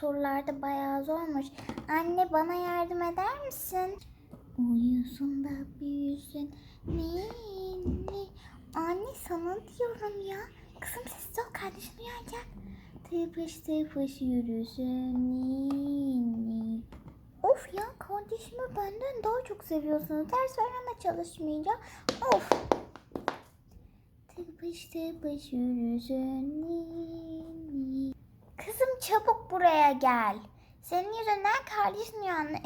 sorularda bayağı zormuş. Anne bana yardım eder misin? Uyusun da büyüsün. Ninni. Anne sana diyorum ya. Kızım sessiz ol kardeşin uyanacak. Tıpış tıpış yürüsün ninni. Of ya kardeşimi benden daha çok seviyorsunuz. Ders vermeme çalışmayacağım. Of. Tıpış tıpış yürüsün ninni. Çabuk buraya gel. Senin yüzünden kardeşin uyandı.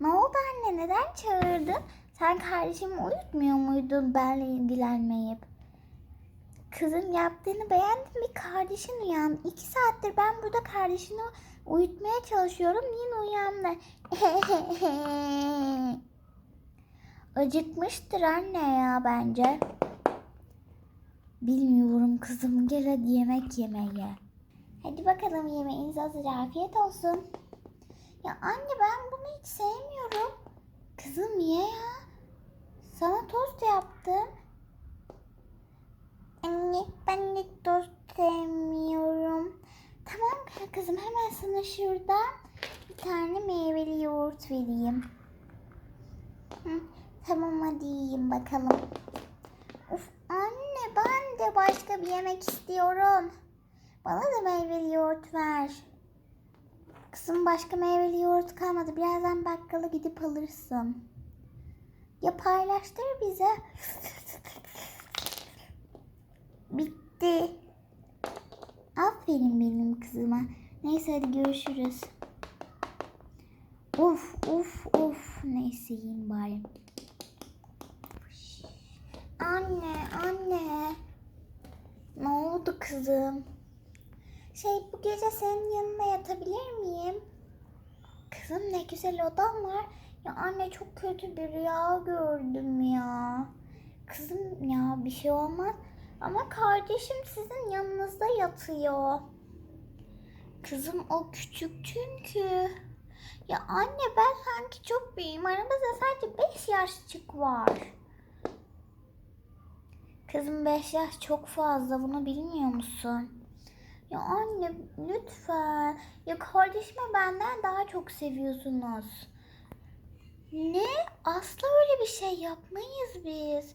ne oldu anne neden çağırdın? Sen kardeşimi uyutmuyor muydun benle ilgilenmeyip? Kızım yaptığını beğendim bir kardeşin uyandı. İki saattir ben burada kardeşini uyutmaya çalışıyorum. Yine uyandı. Acıkmıştır anne ya bence. Bilmiyorum kızım gel hadi yemek yemeye. Hadi bakalım yemeğiniz hazır afiyet olsun. Ya anne ben bunu hiç sevmiyorum. Kızım niye ya? Sana tost yaptım. Anne ben de tost sevmiyorum. Tamam kızım hemen sana şuradan bir tane meyveli yoğurt vereyim. Hı, tamam hadi yiyin bakalım. Of anne de başka bir yemek istiyorum. Bana da meyveli yoğurt ver. Kızım başka meyveli yoğurt kalmadı. Birazdan bakkala gidip alırsın. Ya paylaştır bize. Bitti. Aferin benim kızıma. Neyse hadi görüşürüz. Of of of. Neyse yiyeyim bari. Anne, anne. Oldu kızım? Şey bu gece senin yanına yatabilir miyim? Kızım ne güzel odan var. Ya anne çok kötü bir rüya gördüm ya. Kızım ya bir şey olmaz. Ama kardeşim sizin yanınızda yatıyor. Kızım o küçük çünkü. Ya anne ben sanki çok büyüğüm. Aramızda sadece 5 yaşçık var. Kızım 5 yaş çok fazla bunu bilmiyor musun? Ya anne lütfen. Ya kardeşime benden daha çok seviyorsunuz. Ne? Asla öyle bir şey yapmayız biz.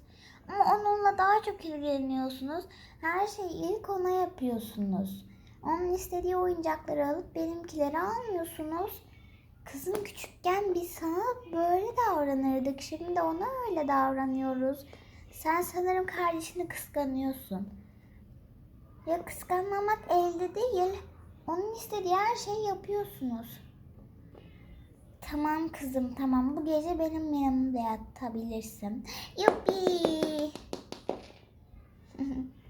Ama onunla daha çok ilgileniyorsunuz. Her şeyi ilk ona yapıyorsunuz. Onun istediği oyuncakları alıp benimkileri almıyorsunuz. Kızım küçükken biz sana böyle davranırdık. Şimdi ona öyle davranıyoruz. Sen sanırım kardeşini kıskanıyorsun. Ya kıskanmamak elde değil. Onun istediği her şeyi yapıyorsunuz. Tamam kızım tamam bu gece benim yanımda yatabilirsin. Yuppi.